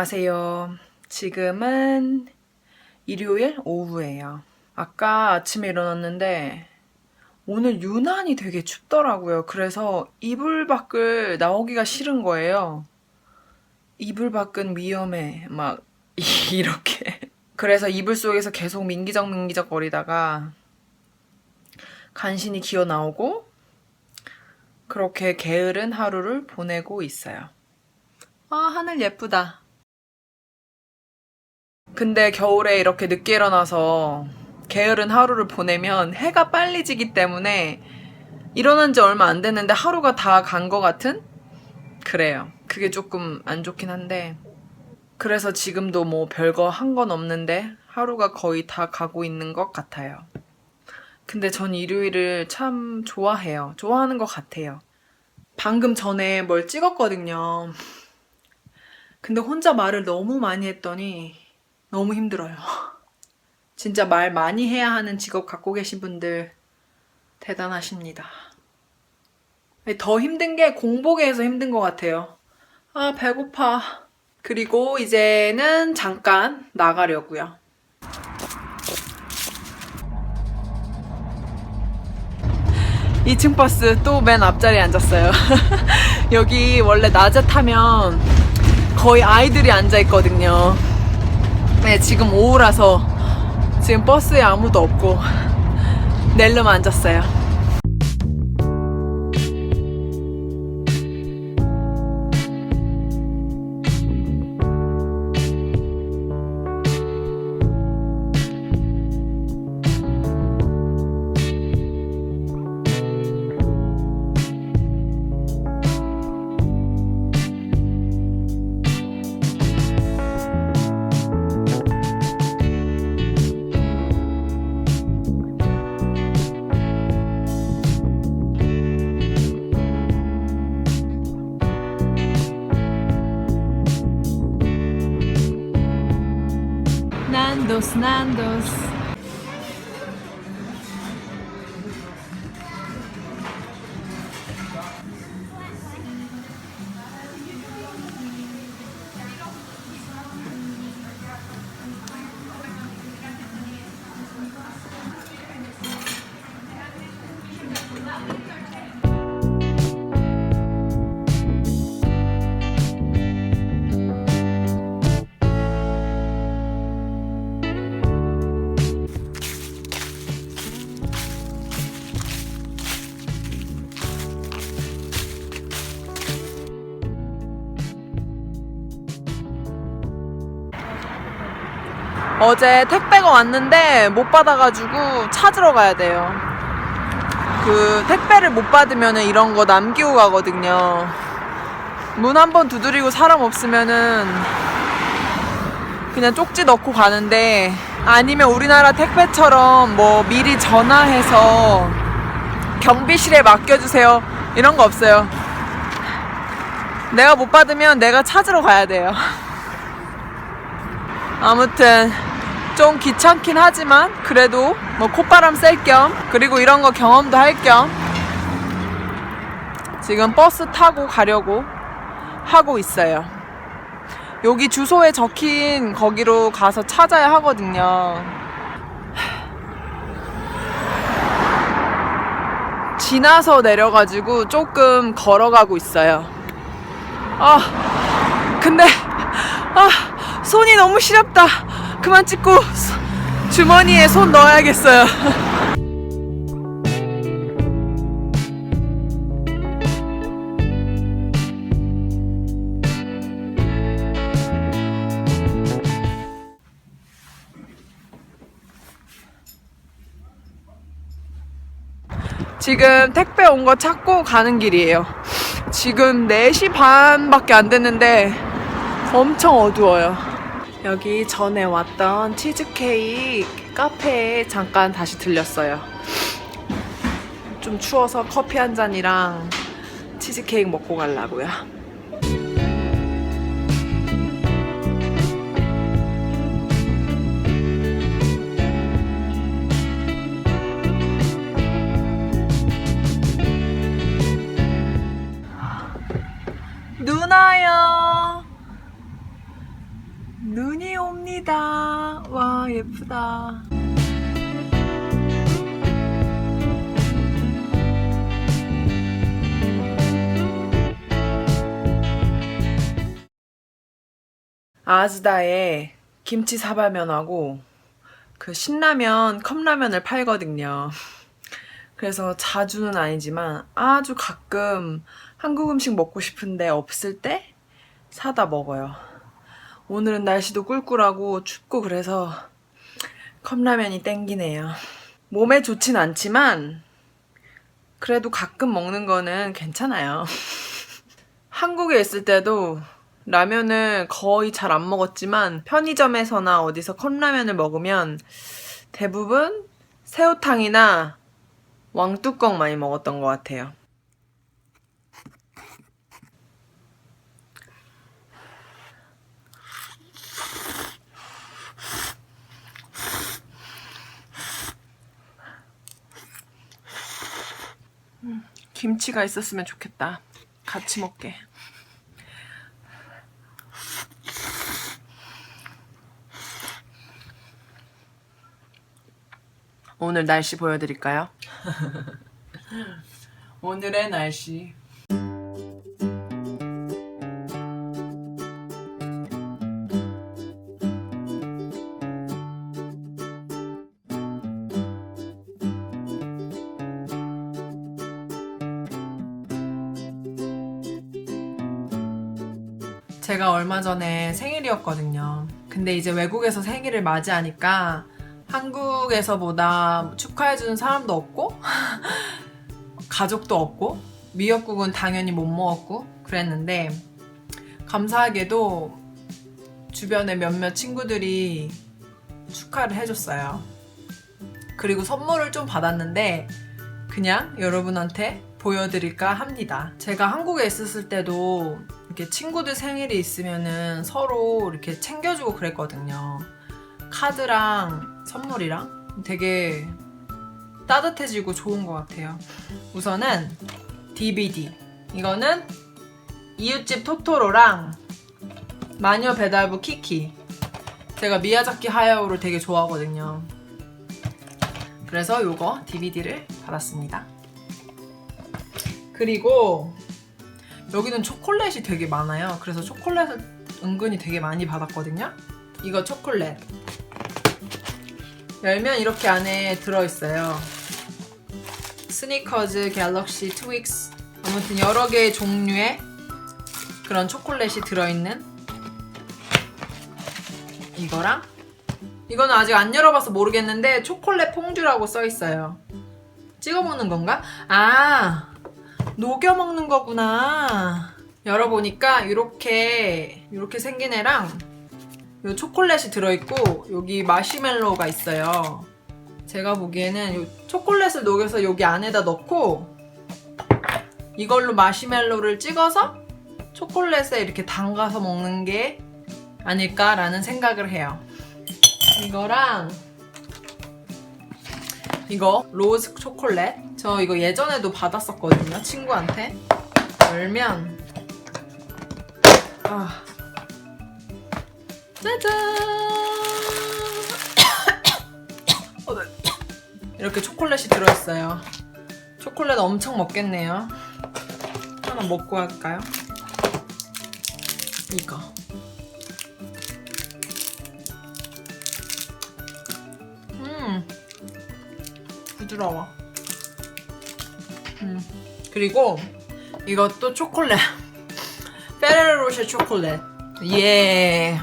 안녕하세요. 지금은 일요일 오후예요. 아까 아침에 일어났는데 오늘 유난히 되게 춥더라고요. 그래서 이불 밖을 나오기가 싫은 거예요. 이불 밖은 위험해. 막 이렇게. 그래서 이불 속에서 계속 민기적 민기적 거리다가 간신히 기어 나오고 그렇게 게으른 하루를 보내고 있어요. 아, 하늘 예쁘다. 근데 겨울에 이렇게 늦게 일어나서 게으른 하루를 보내면 해가 빨리 지기 때문에 일어난 지 얼마 안 됐는데 하루가 다 간 것 같은? 그래요. 그게 조금 안 좋긴 한데. 그래서 지금도 뭐 별거 한 건 없는데 하루가 거의 다 가고 있는 것 같아요. 근데 전 일요일을 참 좋아해요. 좋아하는 것 같아요. 방금 전에 뭘 찍었거든요. 근데 혼자 말을 너무 많이 했더니 너무 힘들어요. 진짜 말 많이 해야 하는 직업 갖고 계신 분들 대단하십니다. 더 힘든 게 공복에 해서 힘든 것 같아요. 아, 배고파. 그리고 이제는 잠깐 나가려고요. 2층 버스 또 맨 앞자리에 앉았어요. 여기 원래 낮에 타면 거의 아이들이 앉아 있거든요. 네, 지금 오후라서 지금 버스에 아무도 없고 낼름 앉았어요. 난 어제 택배가 왔는데 못 받아가지고 찾으러 가야 돼요. 그 택배를 못 받으면 이런 거 남기고 가거든요. 문 한 번 두드리고 사람 없으면은 그냥 쪽지 넣고 가는데 아니면 우리나라 택배처럼 뭐 미리 전화해서 경비실에 맡겨주세요. 이런 거 없어요. 내가 못 받으면 내가 찾으러 가야 돼요. 아무튼 좀 귀찮긴 하지만 그래도 뭐 콧바람 쐴 겸 그리고 이런 거 경험도 할 겸 지금 버스 타고 가려고 하고 있어요. 여기 주소에 적힌 거기로 가서 찾아야 하거든요. 지나서 내려가지고 조금 걸어가고 있어요. 아, 근데, 아, 손이 너무 시렵다. 그만 찍고 수- 주머니에 손 넣어야겠어요. 지금 택배 온 거 찾고 가는 길이에요. 지금 4시 반밖에 안 됐는데 엄청 어두워요. 여기 전에 왔던 치즈케이크 카페에 잠깐 다시 들렸어요. 좀 추워서 커피 한 잔이랑 치즈케이크 먹고 가려고요. 아즈다에 김치 사발면하고 그 신라면 컵라면을 팔거든요. 그래서 자주는 아니지만 아주 가끔 한국 음식 먹고 싶은데 없을 때 사다 먹어요. 오늘은 날씨도 꿀꿀하고 춥고 그래서 컵라면이 땡기네요. 몸에 좋진 않지만 그래도 가끔 먹는 거는 괜찮아요. 한국에 있을 때도 라면을 거의 잘 안 먹었지만 편의점에서나 어디서 컵라면을 먹으면 대부분 새우탕이나 왕뚜껑 많이 먹었던 것 같아요. 음, 김치가 있었으면 좋겠다. 같이 먹게. 오늘 날씨 보여드릴까요? 오늘의 날씨. 제가 얼마 전에 생일이었거든요. 근데 이제 외국에서 생일을 맞이하니까 한국에서보다 축하해주는 사람도 없고, 가족도 없고, 미역국은 당연히 못 먹었고, 그랬는데, 감사하게도 주변에 몇몇 친구들이 축하를 해줬어요. 그리고 선물을 좀 받았는데, 그냥 여러분한테 보여드릴까 합니다. 제가 한국에 있었을 때도 이렇게 친구들 생일이 있으면은 서로 이렇게 챙겨주고 그랬거든요. 카드랑 선물이랑 되게 따뜻해지고 좋은 것 같아요. 우선은 DVD. 이거는 이웃집 토토로랑 마녀 배달부 키키. 제가 미야자키 하야오를 되게 좋아하거든요. 그래서 요거 DVD를 받았습니다. 그리고 여기는 초콜릿이 되게 많아요. 그래서 초콜릿을 은근히 되게 많이 받았거든요. 이거 초콜릿. 열면 이렇게 안에 들어있어요. 스니커즈, 갤럭시, 트윅스 아무튼 여러 개의 종류의 그런 초콜릿이 들어있는 이거랑 이거는 아직 안 열어봐서 모르겠는데 초콜릿 퐁듀라고 써있어요. 찍어 먹는 건가? 아 녹여 먹는 거구나. 열어보니까 이렇게 이렇게 생긴 애랑 요 초콜릿이 들어있고 여기 마시멜로가 있어요. 제가 보기에는 요 초콜릿을 녹여서 여기 안에다 넣고 이걸로 마시멜로를 찍어서 초콜릿에 이렇게 담가서 먹는 게 아닐까라는 생각을 해요. 이거랑 이거 로즈 초콜릿 저 이거 예전에도 받았었거든요 친구한테 열면 아 짜잔. 이렇게 초콜릿이 들어있어요. 초콜릿 엄청 먹겠네요. 하나 먹고 할까요? 이거. 음 부드러워. 음 그리고 이것도 초콜릿. 페레로 로쉐 초콜릿. 예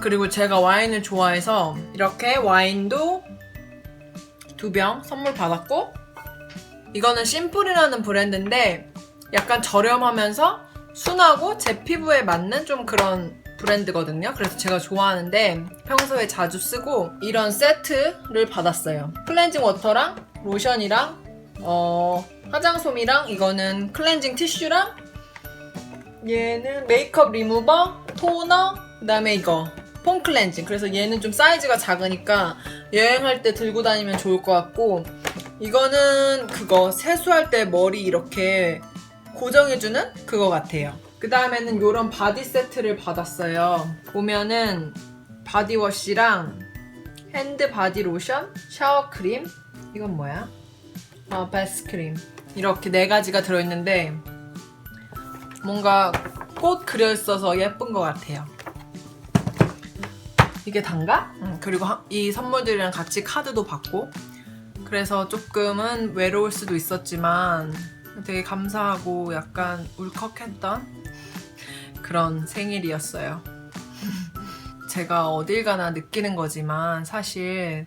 그리고 제가 와인을 좋아해서 이렇게 와인도 두 병 선물 받았고 이거는 심플이라는 브랜드인데 약간 저렴하면서 순하고 제 피부에 맞는 좀 그런 브랜드거든요. 그래서 제가 좋아하는데 평소에 자주 쓰고 이런 세트를 받았어요. 클렌징 워터랑 로션이랑 어, 화장솜이랑 이거는 클렌징 티슈랑 얘는 메이크업 리무버, 토너, 그다음에 이거 폼 클렌징. 그래서 얘는 좀 사이즈가 작으니까 여행할 때 들고 다니면 좋을 것 같고 이거는 그거 세수할 때 머리 이렇게 고정해주는 그거 같아요. 그 다음에는 이런 바디 세트를 받았어요. 보면은 바디워시랑 핸드 바디 로션, 샤워 크림, 이건 뭐야? 아, 베스트 크림. 이렇게 네 가지가 들어있는데 뭔가 꽃 그려 있어서 예쁜 것 같아요. 이게 단가? 응, 그리고 하- 이 선물들이랑 같이 카드도 받고 그래서 조금은 외로울 수도 있었지만 되게 감사하고 약간 울컥했던 그런 생일이었어요. 제가 어딜 가나 느끼는 거지만 사실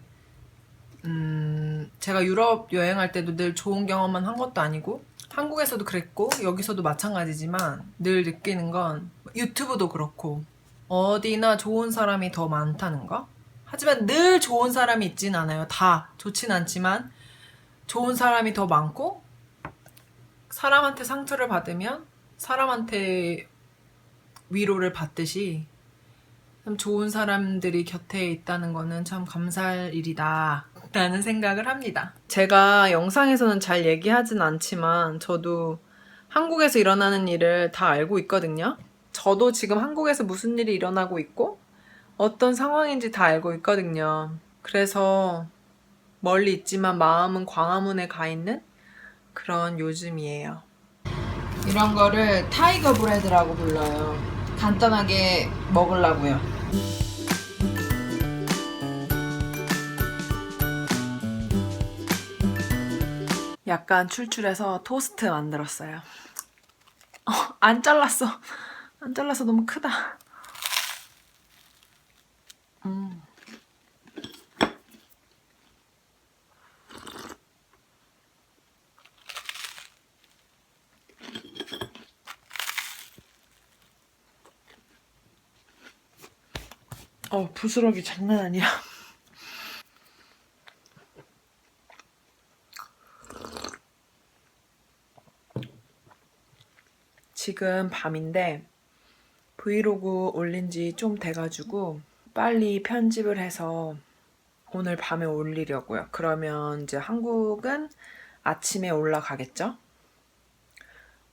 음, 제가 유럽 여행할 때도 늘 좋은 경험만 한 것도 아니고 한국에서도 그랬고 여기서도 마찬가지지만 늘 느끼는 건 유튜브도 그렇고 어디나 좋은 사람이 더 많다는 거. 하지만 늘 좋은 사람이 있진 않아요. 다 좋진 않지만 좋은 사람이 더 많고 사람한테 상처를 받으면 사람한테 위로를 받듯이 참 좋은 사람들이 곁에 있다는 거는 참 감사할 일이다. 라는 생각을 합니다. 제가 영상에서는 잘 얘기하진 않지만 저도 한국에서 일어나는 일을 다 알고 있거든요. 저도 지금 한국에서 무슨 일이 일어나고 있고 어떤 상황인지 다 알고 있거든요. 그래서 멀리 있지만 마음은 광화문에 가 있는 그런 요즘이에요. 이런 거를 타이거 브레드라고 불러요. 간단하게 먹으려고요. 약간 출출해서 토스트 만들었어요. 어, 안 잘랐어. 안 잘라서 너무 크다. 음. 어, 부스러기 장난 아니야. 지금 밤인데 브이로그 올린 지 좀 돼가지고 빨리 편집을 해서 오늘 밤에 올리려고요. 그러면 이제 한국은 아침에 올라가겠죠?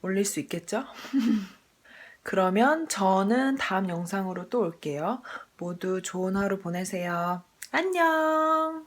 올릴 수 있겠죠? 그러면 저는 다음 영상으로 또 올게요. 모두 좋은 하루 보내세요. 안녕!